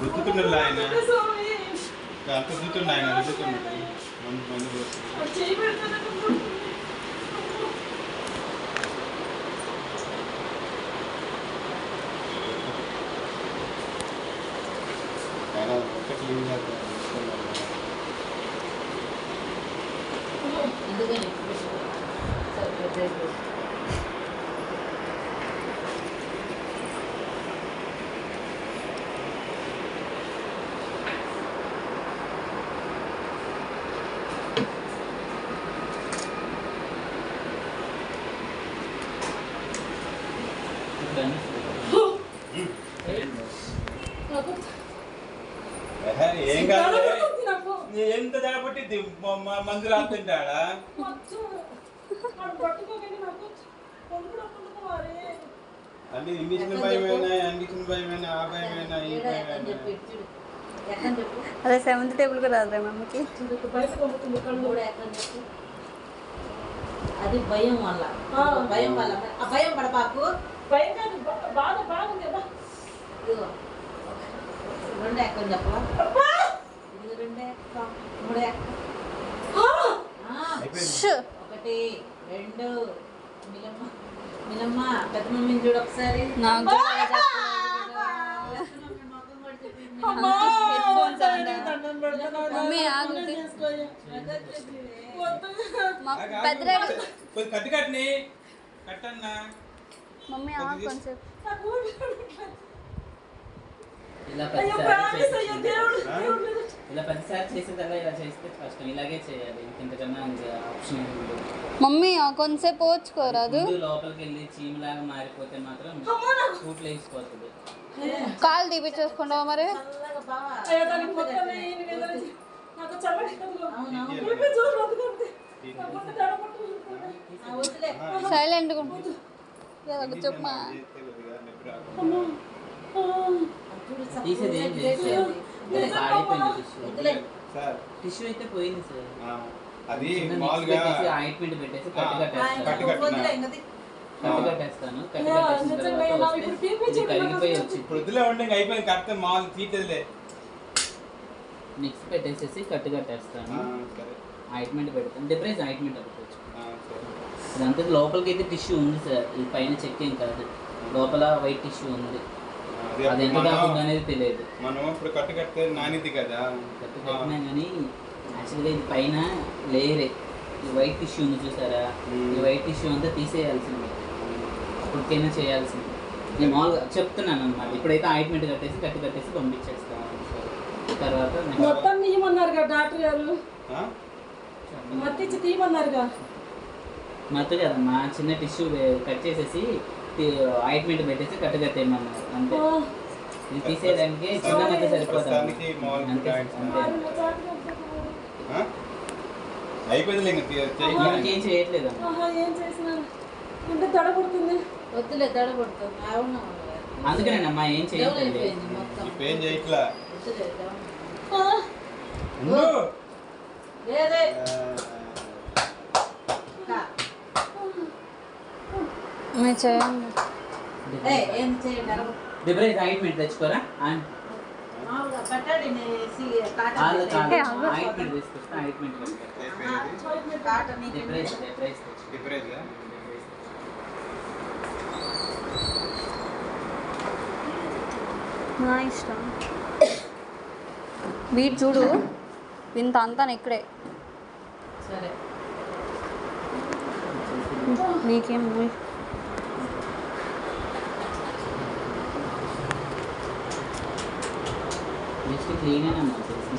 రుద్దుతున్నాడు ఆయన అంత రుద్దుతుండు ఆయన రుద్దుతున్నాడు మందు ఏం కాదు ఎంత దడపట్టిద్ది మందులు రాస్తుంటాడా అంటే ఇంగ్లీష్ భయమైనా ఇంగ్లీష్ భయమైనా ఆ భయమైనా ఈ భయమైనా అదే సెవెంత్ టేబుల్ కూడా రాదు మమ్మీకి. కూడా అది భయం వల్ల భయం వల్ల. ఆ భయం పడపాకు బాధ బాగుంది కదా రెండు ఎక్కని చెప్పవా ఇది రెండే మూడు ఒకటి రెండు. మిలమ్మ మిలమ్మ పెద్ద మమ్మీని చూడు ఒకసారి. నాకు మమ్మీ పెద్దడాడి కొంచెం కట్టు కట్టని. కట్టన్నా. మమ్మీ ఆగు కొంచెం. ఇలా ఆ? ఇలా ప్రతిసారి చేసేదల్లా ఇలా చేస్తే ఇలాగే చేయాలి. ఇంతకన్నా ఆప్షన్. మమ్మీ ఆ కొంచెంసేపు ముందు లోపలికి వెళ్ళి చీమలాగా మారిపోతే మాత్రం కూట్లు వేసిపోతుంది కాలు తీపిచ్చేసుకుంటావా మరి? నాకు చల్లటి సైలెంట్గా చెప్పమా టిష్యూ. అయితే పోయింది సార్. అది మామూలుగా ఆయింట్మెంట్ పెట్టేసి కట్టు కట్టు కట్టు కట్టు అయిపోయింది కరెక్ట్ మామూలు తీటదిలే మిక్స్ పెట్టేసేసి కట్టు కట్టేస్తాను. ఆయింట్మెంట్ పెడతాను. డిప్రైజ్ ఆయింట్మెంట్ అనుకోవచ్చు ఇదంతా లోపలికి అయితే టిష్యూ ఉంది సార్. ఈ పైన చెక్ ఏం కాదు. లోపల వైట్ టిష్యూ ఉంది. అది ఎంత దాకా మనం అనేది తెలియదు. మనం ఇప్పుడు కట్టు కడితే నానిది కదా. కట్టు కట్టినా కానీ యాక్చువల్గా ఇది పైన లేయరే ఈ వైట్ టిష్యూ ఉంది చూసారా. ఈ వైట్ టిష్యూ అంతా తీసేయాల్సింది. ఇప్పటికైనా చేయాల్సింది. నేను మామూలుగా చెప్తున్నాను అనమాట ఇప్పుడైతే ఆయింట్మెంట్ కట్టేసి కట్టు కట్టేసి పంపించేస్తాను తర్వాత మొత్తం తీయమన్నారుగా డాక్టర్ గారు? మత్తిచ్చి తీయమన్నారుగా మత్తు కదమ్మా చిన్న టిష్యూ కట్ చేసేసి ఆయింట్మెంట్ పెట్టేసి కట్టు కట్టేయమన్నారు. అంతే. ఇది తీసేయడానికి చిన్న మధ్య సరిపోతుంది? అయిపోయింది ఏం చేయట్లేదమ్మా అంటే దడ పడుతుంది వద్దులే దడ పడుతుంది అవును అందుకేనమ్మా ఏం ఏం చేయట్లా. లేదే చేయండి ఆయింట్మెంట్ తెచ్చుకోరా ఆయింట్మెంట్ తీసుకొస్తే ఆయింట్మెంట్ అయిపోయింది కాటన్ నీకు డిబ్రైజ్ డిబ్రైజ్ తెచ్చు డిఫరెన్స్ నా ఇష్టం. వీటి చూడు ఇంత అంతా ఇక్కడే సరే. నీకేం నెక్స్ట్ క్లీన్ అయినా